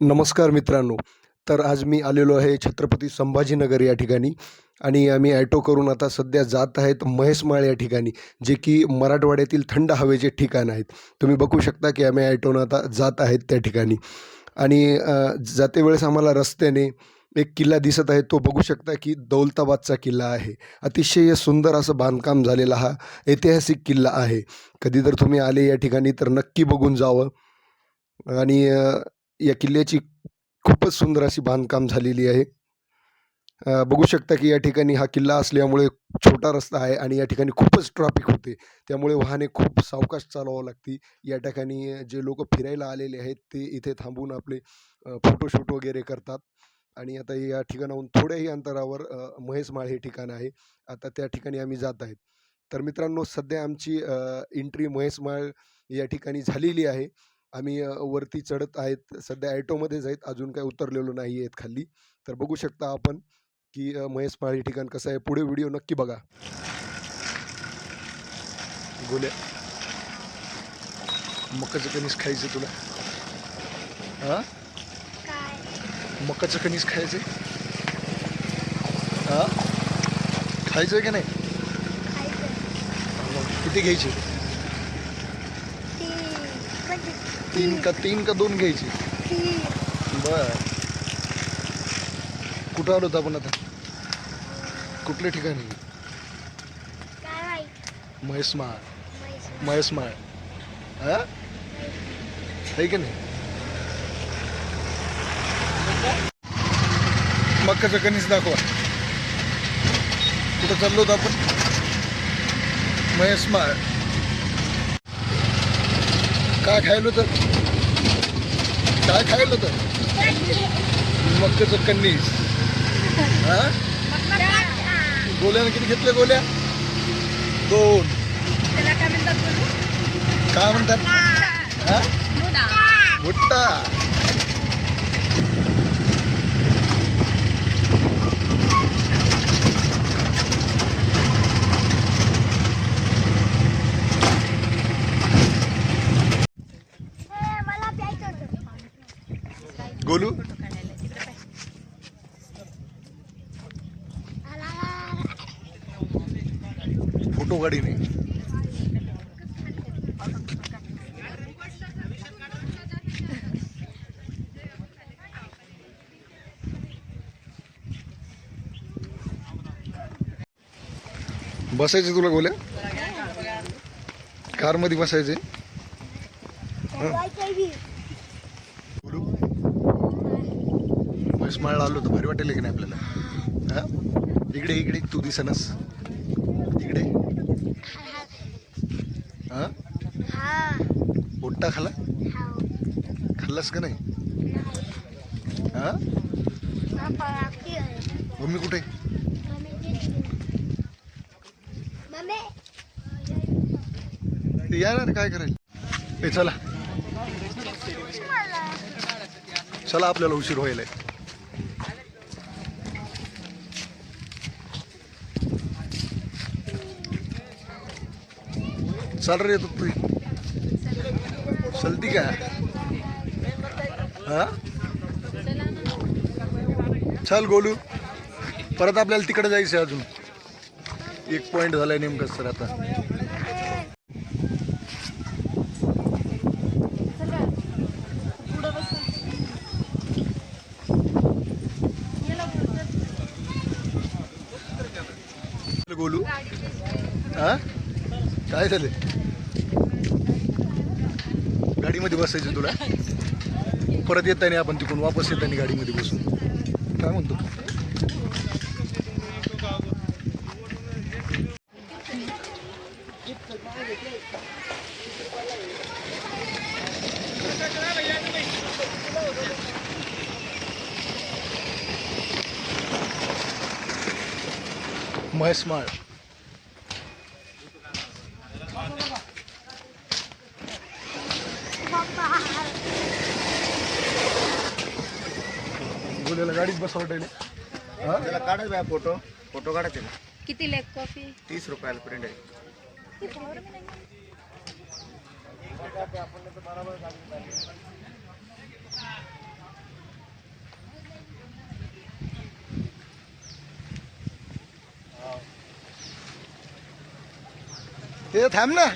नमस्कार मित्रांनो. तर आज मी आलेलो आहे छत्रपती संभाजीनगर या ठिकाणी आणि आम्ही ॲटो करून आता सध्या जात आहेत महेशमाळ या ठिकाणी जे की मराठवाड्यातील थंड हवेचे ठिकाण आहेत. तुम्ही बघू शकता की आम्ही ॲटोनं आता जात आहेत त्या ठिकाणी. आणि जाते वेळेस आम्हाला रस्त्याने एक किल्ला दिसत आहे तो बघू शकता की दौलताबादचा किल्ला आहे. अतिशय सुंदर असं बांधकाम झालेला हा ऐतिहासिक किल्ला आहे. कधी जर तुम्ही आले या ठिकाणी तर नक्की बघून जावं. आणि या किल्ल्याची खूपच सुंदर अशी बांधकाम झालेली आहे. बघू शकता की या ठिकाणी हा किल्ला असल्यामुळे छोटा रस्ता आहे आणि या ठिकाणी खूपच ट्रॅफिक होते. त्यामुळे वाहने खूप सावकाश चालवावं लागती. या ठिकाणी जे लोक फिरायला आलेले आहेत ते इथे थांबून आपले फोटोशूट वगैरे करतात. आणि आता या ठिकाणाहून थोड्याही अंतरावर महेशमाळ हे ठिकाण आहे. आता त्या ठिकाणी आम्ही जात आहेत. तर मित्रांनो सध्या आमची एंट्री महेशमाळ या ठिकाणी झालेली आहे. आम्ही वरती चढत आहेत. सध्या ॲटोमध्येच आहेत. अजून काही उतरलेलो नाही आहेत खाली. तर बघू शकता आपण की अ, महेशमाळ हे ठिकाण कसं आहे. पुढे व्हिडिओ नक्की बघा. गोल्या. मकाचं कणीस खायचं तुला? हा काय? मकाचं कणीस खायचं? हा खायचं का नाही? किती घ्यायचे? म्हणजे तीन का तीन का दोन घ्यायचे. बर. कुठं आलो होतो आपण आता? कुठल्या ठिकाणी? काय माहीत? महेशमाळ. महेशमाळ हा? आहे की नाही? मक्काचं कणीस दाखवा. कुठं चाललो होतो आपण? महेशमाळ काय खायलो तर? काय खायलो तर? मक्काचं कणीस. हा? गोल्यानं किती घेतले गोल्या? दोन? काय म्हणतात हा? भुट्टा गोलू. फोटो काढीने बसायचे तुला गोल्या? कारमध्ये बसायचे म्हैसमाळला आलो तर भारी वाटेल की नाही आपल्याला? हां? इकडे इकडे तू दिसनस. इकडे. हा? हा खाला? खाल्लास का नाही? हा? मम्मी कुठे? मम्मी या ना काय करायला ते चला. चला आपल्याला उशीर व्हायला चाल रे तू तू चलती का हा? चल गोलू। परत आपल्याला तिकडे जायचं आहे अजून. एक पॉइंट झालाय नेमकं सर आता. गोलू. हा? काय झाले? गाडीमध्ये बसायचं तुला? परत येताना आपण तिकडून वापस येताना गाडीमध्ये बसून काय म्हणतो? महेश माळ. आपल्याला गाडीत बसवटेल त्याला काढायचा आहे फ़ोटो. फ़ोटो काढायचे ना किती लेग कॉफ़ी तीस रुपयाला प्रिंट आहे. ते थाम ना.